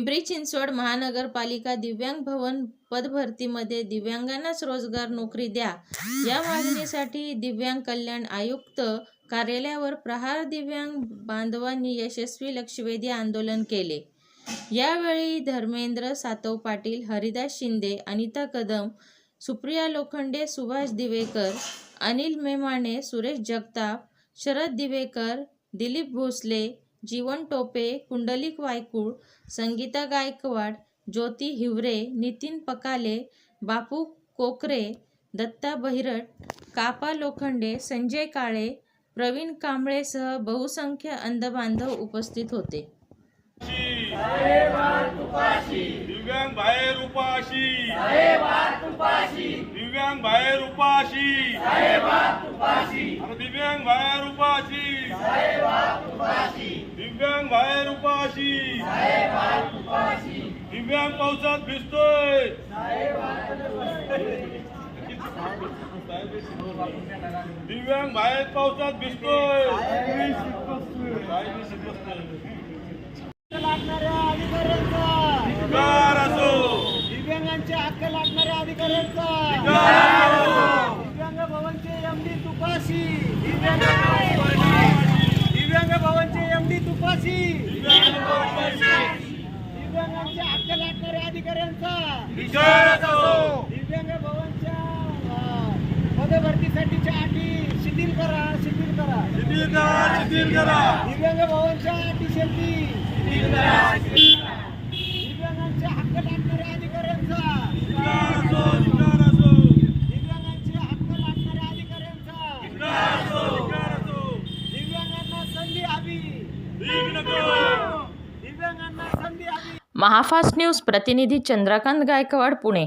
पिंपरी चिंचवड महानगरपालिका दिव्यांग भवन पदभरतीमध्ये दिव्यांगांनाच रोजगार नोकरी द्या. या मागणीसाठी दिव्यांग कल्याण आयुक्त कार्यालयावर प्रहार दिव्यांग बांधवांनी यशस्वी लक्षवेधी आंदोलन केले. यावेळी धर्मेंद्र सातव पाटील हरिदास शिंदे अनिता कदम सुप्रिया लोखंडे सुभाष दिवेकर अनिल मेमाणे सुरेश जगताप शरद दिवेकर दिलीप भोसले जीवन टोपे कुंडलिक वायकूळ संगीता गायकवाड ज्योती हिवरे नितीन पकाले बापू कोकरे दत्ता बहिरट कापा लोखंडे संजय काळे प्रवीण कांबळेसह बहुसंख्य अंधबांधव उपस्थित होते. दिव्यांग बाहेर उपाशी. दिव्यांग बाहेर उपाशी. दिव्यांग बाहेर उपाशी दिव्यांग बाहेर उपाशी दिव्यांग पावसात भिजतोय. दिव्यांग बाहेर पावसात भिजतोय. लागणाऱ्या अधिकाऱ्यांचा असो. दिव्यांगांचे हक्क लागणाऱ्या अधिकाऱ्यांचा. दिव्यांग भवनचे एमडी तुपाशी. दिव्यांग भवनचे एमडी तुपाशी. दिव्यांगांचे हक्क लागणाऱ्या अधिकाऱ्यांचा. दिव्यांग भवनच्या पदभरतीसाठीच्या अटी शिथिल करा शिथिल करा. शिथिल करा शिथिल करा. दिव्यांग भवनच्या अटी शेती दिव्यांगांचे हक्क लागणाऱ्या अधिकाऱ्यांचा धिक्कार असो धिक्कार असो दिव्यांगांचे हक्क लागणाऱ्या अधिकाऱ्यांचा धिक्कार असो धिक्कार असो दिव्यांगांना संधी हवी भीक नको दिव्यांगांना संधी हवी महाफास्ट न्यूज प्रतिनिधी चंद्रकांत गायकवाड पुणे.